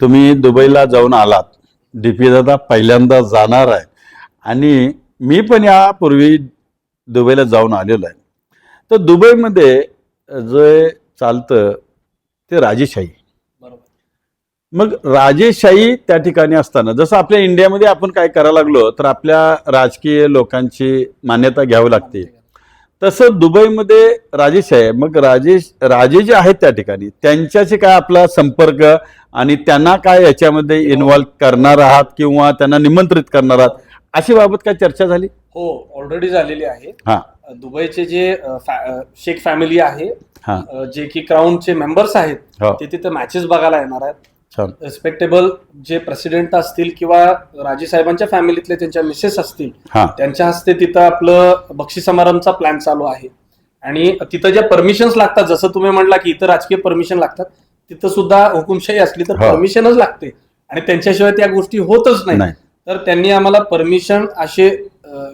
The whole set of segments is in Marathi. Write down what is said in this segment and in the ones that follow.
तुम्ही दुबईला जाऊन आलात. डी पी दादा पहिल्यांदा जाणार आहे. आणि मी पण यापूर्वी दुबईला जाऊन आलेलो आहे. तर दुबईमध्ये जे चालतं ते राजेशाही. मग राजेशाही त्या ठिकाणी असताना जसं आपल्या इंडियामध्ये आपण काय करायला लागलो तर आपल्या राजकीय लोकांची मान्यता घ्यावी लागते. तसं दुबईमध्ये राजेशाही आहे. मग राजेश राजे जे आहेत त्या ठिकाणी त्यांच्याशी काय आपला संपर्क आणि त्यांना काय याच्यामध्ये इन्व्हॉल्व करणार आहात किंवा त्यांना निमंत्रित करणार आहात अशी बाबत काय चर्चा झाली? हो ऑलरेडी झालेली आहे. हा. दुबईचे जे अ, फॅ- अ, शेख फॅमिली आहे हा. अ, जे की क्राऊनचे मेंबर्स आहेत हो. ते तिथे मॅचेस बघायला येणार आहेत. छान. रिस्पेक्टेबल जे प्रेसिडेंट असतील किंवा राजे साहेबांच्या फॅमिलीतले त्यांच्या मिसेस असतील हा. त्यांच्या हस्ते तिथं आपलं बक्षी समारंभचा प्लॅन चालू आहे. आणि तिथं ज्या परमिशन्स लागतात जसं तुम्ही म्हटला की इथं राजकीय परमिशन लागतात तिथं सुद्धा हुकुमशाही असली तर हो. परमिशनच लागते. आणि त्यांच्याशिवाय त्या गोष्टी होतच नाही. नाही. तर त्यांनी आम्हाला परमिशन असे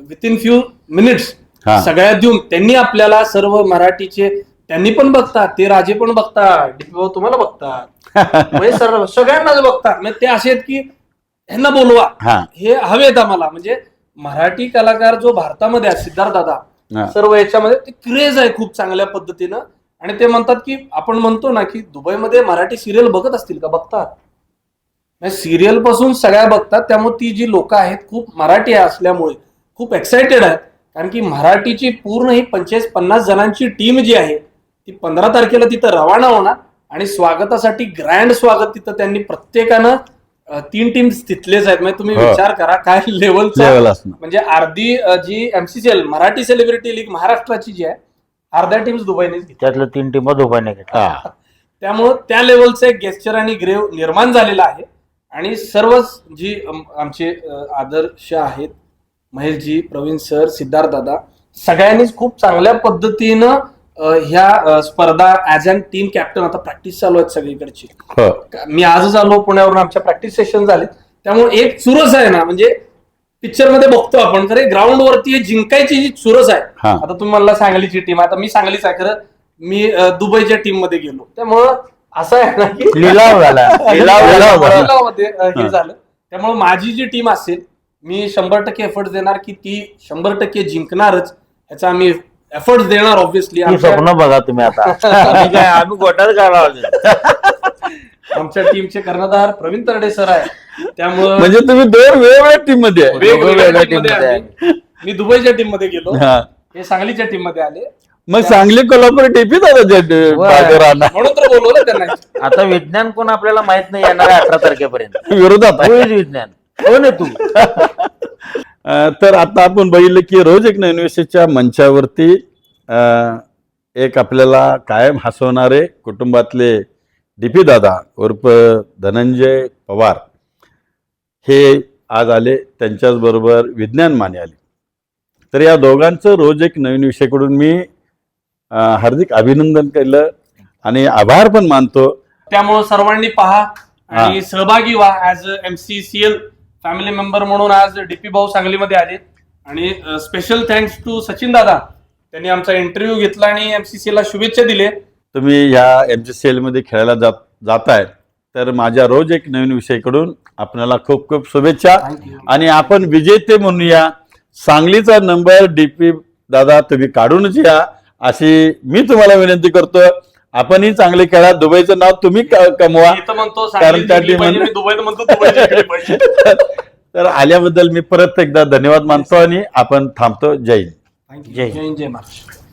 विथ इन फ्यू मिनिट्स हा. सगळ्यात देऊन त्यांनी आपल्याला सर्व मराठीचे त्यांनी पण बघतात ते राजे पण बघतात डीपी भाऊ तुम्हाला बघतात. म्हणजे सर्व सगळ्यांनाच बघतात. म्हणजे ते असे आहेत की ह्यांना बोलवा. हा. हे हवेत आम्हाला. म्हणजे मराठी कलाकार जो भारतामध्ये आहे सिद्धार्थ दादा हा. सर्व याच्यामध्ये ते क्रेज आहे खूप चांगल्या पद्धतीनं. आणि ते म्हणतात की आपण म्हणतो ना की दुबईमध्ये मराठी सिरियल बघत असतील का? बघतात. सिरियलपासून सगळ्या बघतात. त्यामुळे ती जी लोक आहेत खूप मराठी असल्यामुळे खूप एक्साइटेड आहेत. कारण की मराठीची पूर्ण ही पंचेचाळीस पन्नास जणांची टीम जी आहे ती पंधरा तारखेला तिथं रवाना होणार. आणि स्वागतासाठी ग्रँड स्वागत तिथं त्यांनी प्रत्येकानं तीन टीम्स तिथलेच आहेत. म्हणजे तुम्ही हो. विचार करा काय लेवलचा म्हणजे अर्धी जी एमसीसीएल मराठी सेलिब्रिटी लीग महाराष्ट्राची जी आहे अर्ध्या टीम्स दुबईनेच घेतल्या त्यातलं तीन टीम दुबईने घेतल्या त्यामुळं त्या लेवलचं एक गेस्चर आणि ग्रेव निर्माण झालेला आहे. आणि सर्वच जी आमचे आदर्श आहेत महेशजी प्रवीण सर सिद्धार्थ दादा सगळ्यांनीच खूप चांगल्या पद्धतीनं ह्या स्पर्धा ऍज अन टीम कॅप्टन आता प्रॅक्टिस चालू आहेत सगळीकडची. हो. मी आजच आलो पुण्यावरून आमच्या प्रॅक्टिस सेशन झाले त्यामुळे एक चुरस आहे ना म्हणजे पिक्चरमध्ये बघतो आपण खरे ग्राउंड वरती हे जिंकायची जी चुरस आहे हा. आता तुम्ही म्हणला सांगलीची टीम आता मी सांगलीच आहे खरं मी अ, दुबईच्या टीममध्ये गेलो. त्यामुळं असं आहे ना की लिलाव झाला. लिलाव लिलाव झाला. लिलावामध्ये, अ, हा. हे. झालं. त्यामुळे माझी जी टीम असेल मी शंभर टक्के एफर्ट देणार की ती शंभर टक्के जिंकणारच ह्याचा आम्ही एफर्ट देणार ऑब्व्हियसली ती स्वप्न बघा तुम्ही आता. आम्ही काय आम्ही गोटात काढा आमच्या टीमचे कर्णधार प्रवीण तरडे सर आहे त्यामुळं म्हणजे तुम्ही दोन वेगवेगळ्या टीममध्ये आहे. वेगवेगळ्या वेगवेगळ्या team मध्ये आम्ही. मी दुबईच्या टीममध्ये गेलो. हा. हे सांगलीच्या टीममध्ये आले. मग सांगली कोल्हापूर टीपी दादा राहणार. म्हणून तर बोलवलं त्यांना. आता विज्ञान कोण आपल्याला माहीत नाही येणार आहे अठरा तारखेपर्यंत. विरोधात आहे. होईल विज्ञान. कोण आहे तू? अं, तर आता आपण बघितलं की रोज एक नवीन विषयाच्या मंचावरती अं, एक आपल्याला कायम हसवणारे कुटुंबातले डीपी दादा उर्फ धनंजय पवार हे आज आले त्यांच्याच बरोबर विज्ञान माने आले. तर या दोघांचं रोज एक नवीन विषयाकडून मी हार्दिक अभिनंदन केलं आणि आभार पण मानतो. त्यामुळे सर्वांनी पहा आणि सहभागी व्हा as M C C L family member म्हणून आज डीपी भाऊ सांगलीमध्ये आले. आणि स्पेशल थँक्स टू सचिन दादा. त्यांनी आमचा इंटरव्ह्यू घेतला आणि एमसीसी ला शुभेच्छा दिले तुम्ही ह्या एम सी सी एलमध्ये खेळायला जात जात आहे तर माझ्या रोज एक नवीन विषयाकडून आपल्याला खूप खूप शुभेच्छा. आणि आपण विजेते म्हणूया. सांगलीचा नंबर डीपी दादा तुम्ही काढूनच या अशी मी तुम्हाला विनंती करतो. आपणही चांगले खेळा. दुबईचं नाव तुम्ही क- कमवा. कारण सांगली त्या. तर आल्याबद्दल मी परत एकदा धन्यवाद मानतो आणि आपण थांबतो. जय हिंद. जय हिंद, जय महाराष्ट्र.